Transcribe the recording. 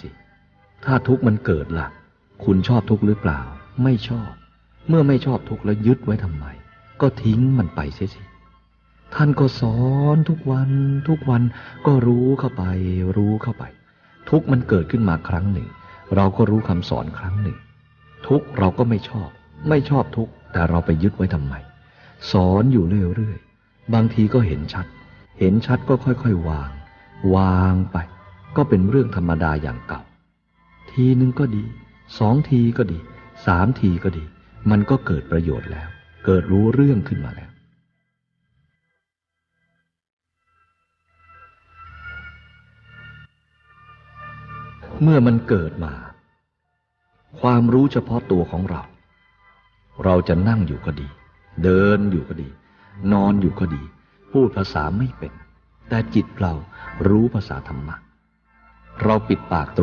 สิ ถ้าทุกข์มันเกิดล่ะ คุณชอบทุกข์หรือเปล่า ไม่ชอบ เมื่อไม่ชอบทุกข์แล้วยึดไว้ทำไม ก็ทิ้งมันไปเสียสิ ท่านก็สอนทุกวันทุกวันก็รู้เข้าไป รู้เข้าไป ทุกข์มันเกิดขึ้นมาครั้งหนึ่ง เราก็รู้คำสอนครั้งหนึ่ง ทุกข์เราก็ไม่ชอบ ไม่ชอบทุกข์แต่เราไปยึดไว้ทำไม สอนอยู่เรื่อยๆบางทีก็เห็นชัด เห็นชัดก็ค่อยๆวาง วางไป ก็เป็นเรื่องธรรมดาอย่างเก่า ทีนึงก็ดี สองทีก็ดี สามทีก็ดี มันก็เกิดประโยชน์แล้ว เกิดรู้เรื่องขึ้นมาแล้ว เมื่อมันเกิดมา ความรู้เฉพาะตัวของเรา เราจะนั่งอยู่ก็ดี เดินอยู่ก็ดี นอนอยู่ก็ดี พูดภาษาไม่เป็น แต่จิตเรารู้ภาษาธรรมะ เราปิดปากตรง